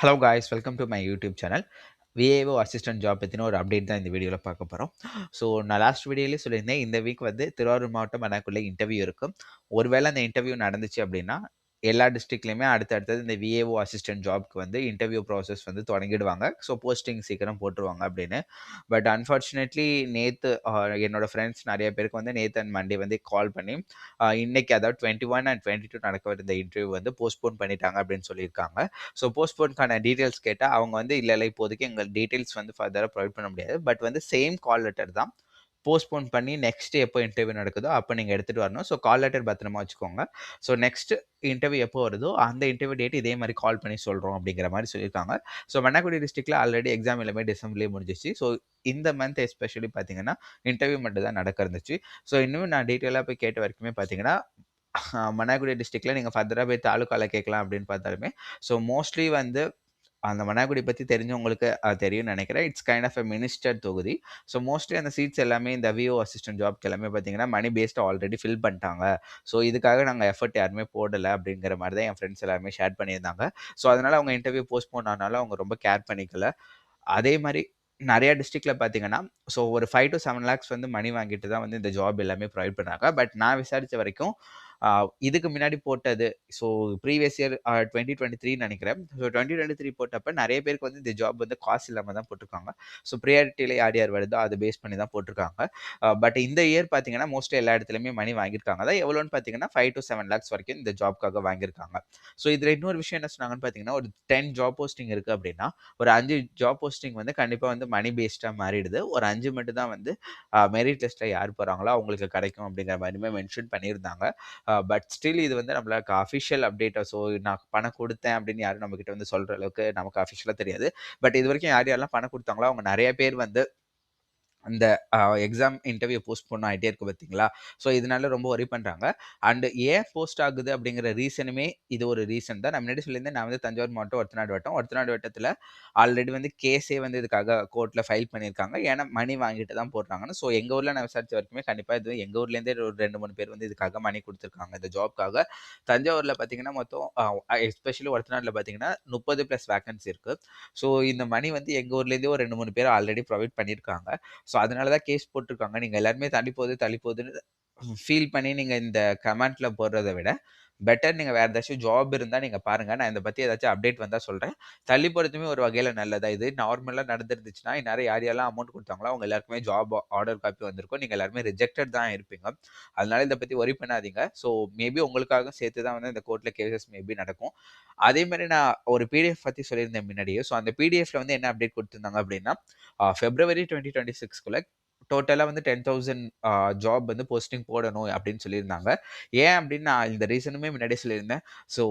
Hello guys welcome to my YouTube channel VAO assistant job பற்றின ஒரு update தான் இந்த வீடியோவில் பார்க்க போகிறோம் ஸோ நான் லாஸ்ட் வீடியோலேயே சொல்லியிருந்தேன் இந்த வீக் வந்து திருவாரூர் மாவட்டம் எனக்குள்ளே இன்டர்வியூ இருக்கும் ஒருவேளை அந்த இன்டர்வியூ நடந்துச்சு அப்படின்னா எல்லா டிஸ்ட்ரிக்ட்லேயுமே அடுத்தடுத்தது இந்த விஏஓ அசிஸ்டன்ட் ஜாப்க்கு வந்து இன்டர்வியூ ப்ராசஸ் வந்து தொடங்கிடுவாங்க. ஸோ போஸ்டிங் சீக்கிரம் போட்டுருவாங்க அப்படின்னு. பட் அன்ஃபார்ச்சுனேட்லி நேற்று என்னோட ஃப்ரெண்ட்ஸ் நிறைய பேருக்கு வந்து நேற்று அண்ட் மண்டே வந்து கால் பண்ணி இன்னைக்கு அதாவது twenty one and twenty two நடக்க இருந்த இன்டர்வியூ வந்து போஸ்ட்போன் பண்ணிட்டாங்க அப்படின்னு சொல்லியிருக்காங்க. ஸோ போஸ்ட்போன்கான டீட்டெயில்ஸ் கேட்டால் அவங்க வந்து இல்லை இல்லை இப்போதைக்கு எங்கள் டீட்டெயில்ஸ் வந்து ஃபர்தராக ப்ரொவைட் பண்ண முடியாது. பட் வந்து சேம் கால் லெட்டர் தான். போஸ்ட்போன் பண்ணி நெக்ஸ்ட் எப்போ இன்டர்வியூ நடக்குதோ அப்போ நீங்கள் எடுத்துகிட்டு வரணும். ஸோ கால் லெட்டர் பத்திரமா வச்சுக்கோங்க. ஸோ நெக்ஸ்ட் இன்டர்வியூ எப்போ வருதோ அந்த இன்டர்வியூ டேட் இதே மாதிரி கால் பண்ணி சொல்கிறோம் அப்படிங்கிற மாதிரி சொல்லியிருக்காங்க. ஸோ மன்னாக்குடி டிஸ்ட்ரிக்டில் ஆல்ரெடி எக்ஸாம் எல்லாமே டிசம்பர்லேயே முடிஞ்சிச்சு ஸோ இந்த மந்த் எஸ்பெஷலி பார்த்தீங்கன்னா இன்டர்வியூ மட்டும் தான் நடக்க இருந்துச்சு. ஸோ இன்னும் நான் டீட்டெயிலாக போய் கேட்ட வரைக்குமே பார்த்தீங்கன்னா மன்னாக்குடி டிஸ்ட்ரிக்டில் நீங்கள் ஃபர்தராக போய் தாலுக்காவில் கேட்கலாம் அப்படின்னு பார்த்தாலுமே ஸோ மோஸ்ட்லி வந்து அந்த மன்னாக்குடி பற்றி தெரிஞ்சவங்களுக்கு தெரியும்னு நினைக்கிறேன். It's kind of a minister தொகுதி. ஸோ மோஸ்ட்லி அந்த சீட்ஸ் எல்லாமே இந்த விஓ அசிஸ்டன்ட் ஜாப்க்கு எல்லாமே பார்த்தீங்கன்னா மணி பேஸ்ட் ஆல்ரெடி ஃபில் பண்ணிட்டாங்க. ஸோ இதுக்காக நாங்கள் எஃபர்ட் யாருமே போடலை அப்படிங்கிற மாதிரி தான் என் ஃப்ரெண்ட்ஸ் எல்லாமே ஷேர் பண்ணியிருந்தாங்க. ஸோ அதனால் அவங்க இன்டர்வியூ போஸ்ட்போன் ஆனாலும் அவங்க ரொம்ப கேர் பண்ணிக்கல. அதே மாதிரி நிறையா டிஸ்ட்ரிக்டில் பார்த்தீங்கன்னா ஸோ ஒரு ஃபைவ் டு செவன் லேக்ஸ் வந்து மணி வாங்கிட்டு தான் வந்து இந்த ஜாப் எல்லாமே ப்ரொவைட் பண்ணாங்க. பட் நான் விசாரித்த வரைக்கும் இதுக்கு முன்னாடி போட்டது. So previous year twenty twenty three நினைக்கிறேன். ஸோ டுவெண்ட்டி டுவெண்ட்டி த்ரீ போட்டப்ப நிறைய பேருக்கு வந்து இந்த ஜாப் வந்து காசு இல்லாமல் தான் போட்டிருக்காங்க. ஸோ ப்ரியாரிட்டியில் யார் யார் வருதோ அதை பேஸ் பண்ணி தான் போட்டிருக்காங்க. பட் இந்த இயர் பார்த்தீங்கன்னா மோஸ்ட்லி எல்லா இடத்துலையுமே மணி வாங்கியிருக்காங்க. தான் எவ்வளோன்னு பார்த்தீங்கன்னா ஃபைவ் டு செவன் லேக்ஸ் வரைக்கும் இந்த ஜாப்க்காக வாங்கியிருக்காங்க. ஸோ இதில் இன்னொரு விஷயம் என்ன சொன்னாங்கன்னு பார்த்தீங்கன்னா ஒரு டென் ஜாப் போஸ்டிங் இருக்குது அப்படின்னா ஒரு அஞ்சு ஜாப் போஸ்டிங் வந்து கண்டிப்பாக வந்து மணி பேஸ்டாக மாறிடுது. ஒரு அஞ்சு மட்டும் தான் வந்து மெரிட் லிஸ்ட்டில் யார் போகிறாங்களோ அவங்களுக்கு கிடைக்கும் அப்படிங்கிற மாதிரியுமே மென்ஷன் பண்ணியிருந்தாங்க. பட் ஸ்டில் இது வந்து நம்மளுக்கு அஃபிஷியல் அப்டேட்டாக ஸோ நான் பணம் கொடுத்தேன் அப்படின்னு யாரும் நம்மக்கிட்ட வந்து சொல்கிற அளவுக்கு நமக்கு அஃபிஷியலாக தெரியாது. பட் இது வரைக்கும் யார் யாரெல்லாம் பணம் கொடுத்தாங்களோ அவங்க நிறைய பேர் வந்து அந்த எக்ஸாம் இன்டர்வியூ போஸ்ட் பண்ண ஆகிட்டே இருக்கு பார்த்தீங்களா ஸோ இதனால ரொம்ப ஒரி பண்ணுறாங்க அண்டு ஏன் போஸ்ட் ஆகுது அப்படிங்கிற ரீசனுமே இது ஒரு ரீசன் தான். நான் முன்னாடி சொல்லியிருந்தேன் நான் வந்து தஞ்சாவூர் மாவட்டம் ஒருத்தநாடு வட்டம். ஒருத்தநாடு வட்டத்தில் ஆல்ரெடி வந்து கேஸே வந்து இதுக்காக கோர்ட்டில் ஃபைல் பண்ணியிருக்காங்க. ஏன்னா மணி வாங்கிட்டு தான் போடுறாங்கன்னு. ஸோ எங்கள் ஊரில் நான் விசாரித்த வரைக்குமே கண்டிப்பாக இது எங்கள் ஊர்லேருந்தே ஒரு ரெண்டு மூணு பேர் வந்து இதுக்காக மணி கொடுத்துருக்காங்க. இந்த ஜாப்க்காக தஞ்சாவூரில் பார்த்தீங்கன்னா மொத்தம் எஸ்பெஷலி ஒருத்தநாட்டில் பார்த்தீங்கன்னா முப்பது ப்ளஸ் வேக்கன்சி இருக்குது ஸோ இந்த மணி வந்து எங்கள் ஊர்லேருந்தே ஒரு ரெண்டு மூணு பேர் ஆல்ரெடி ப்ரொவைட் பண்ணியிருக்காங்க. ஸோ அதனால தான் கேஸ் போட்டிருக்காங்க. நீங்கள் எல்லாருமே தள்ளி போகுது தள்ளி போகுதுன்னு ஃபீல் பண்ணி நீங்கள் இந்த கமெண்ட்டில் போடுறத விட பெட்டர் நீங்கள் வேறு ஏதாச்சும் ஜாப் இருந்தால் நீங்கள் பாருங்கள் நான் இதை பற்றி ஏதாச்சும் அப்டேட் வந்தால் சொல்கிறேன் தள்ளி போகிறதுமே ஒரு வகையில் நல்லதாக இது நார்மலாக நடந்துருந்துச்சுன்னா இந்நேரம் யார் யாரெல்லாம் அமௌண்ட் கொடுத்தாங்களோ அவங்க எல்லாருக்குமே ஜாப் ஆர்டர் காப்பி வந்திருக்கும். நீங்கள் எல்லாருமே ரிஜெக்டட் தான் இருப்பீங்க. அதனால இதை பற்றி ஒரி பண்ணாதீங்க. ஸோ மேபி உங்களுக்காக சேர்த்து தான் வந்து இந்த கோர்ட்டில் கேசஸ் மேபி நடக்கும். அதே மாதிரி நான் ஒரு பிடிஎஃப் பற்றி சொல்லியிருந்தேன் முன்னாடியே. ஸோ அந்த பிடிஎஃப்ல வந்து என்ன அப்டேட் கொடுத்துருந்தாங்க அப்படின்னா ஃபெப்ரவரி டுவெண்ட்டி டுவெண்ட்டி சிக்ஸ்க்குள்ள டோட்டலாக வந்து டென் தௌசண்ட் ஜாப் வந்து போஸ்டிங் போடணும் அப்படின்னு சொல்லியிருந்தாங்க. ஏன் அப்படின்னு நான் இந்த ரீசனுமே முன்னாடியே சொல்லியிருந்தேன். ஸோ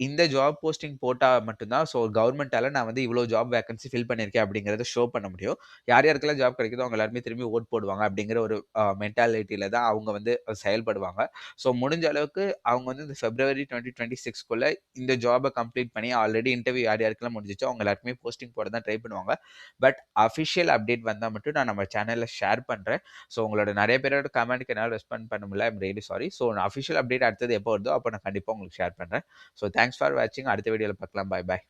இந்த ஜாப் போஸ்டிங் போட்டால் மட்டும்தான் ஸோ கவர்மெண்ட்டால் நான் வந்து இவ்வளோ ஜாப் வேகன்சி ஃபில் பண்ணியிருக்கேன் அப்படிங்கிறத ஷோ பண்ண முடியும். யார் யாருக்கெல்லாம் ஜாப் கிடைக்குதோ அவங்க எல்லாருமே திரும்பி ஓட் போடுவாங்க அப்படிங்கிற ஒரு மென்டாலிட்டியில் தான் அவங்க வந்து செயல்படுவாங்க. ஸோ முடிஞ்ச அளவுக்கு அவங்க வந்து இந்த ஃபெப்ரவரி டுவெண்ட்டி டுவெண்ட்டி சிக்ஸ்க்குள்ளே இந்த ஜாபை கம்ப்ளீட் பண்ணி ஆல்ரெடி இன்டர்வியூ யார் யாருக்கெல்லாம் முடிஞ்சிச்சோ அவங்க எல்லாருக்குமே போஸ்டிங் போட தான் ட்ரை பண்ணுவாங்க. பட் அஃபிஷியல் அப்டேட் வந்தால் மட்டும் நான் நம்ம சேனலில் ஷேர் பண்ணுறேன் ஸோ உங்களோட நிறைய பேரோட கமெண்ட்க்கு என்னால் ரெஸ்பாண்ட் பண்ண முடியல. ஐம் ரியலி சாரி ஸோ நான் அஃபிஷியல் அப்டேட் அடுத்தது எப்போ வருதோ அப்போ நான் கண்டிப்பாக உங்களுக்கு ஷேர் பண்ணுறேன் ஸோ தேங்க்ஸ் ஃபார் வாட்சிங் அடுத்த வீடியோவில் பார்க்கலாம். பாய் பாய்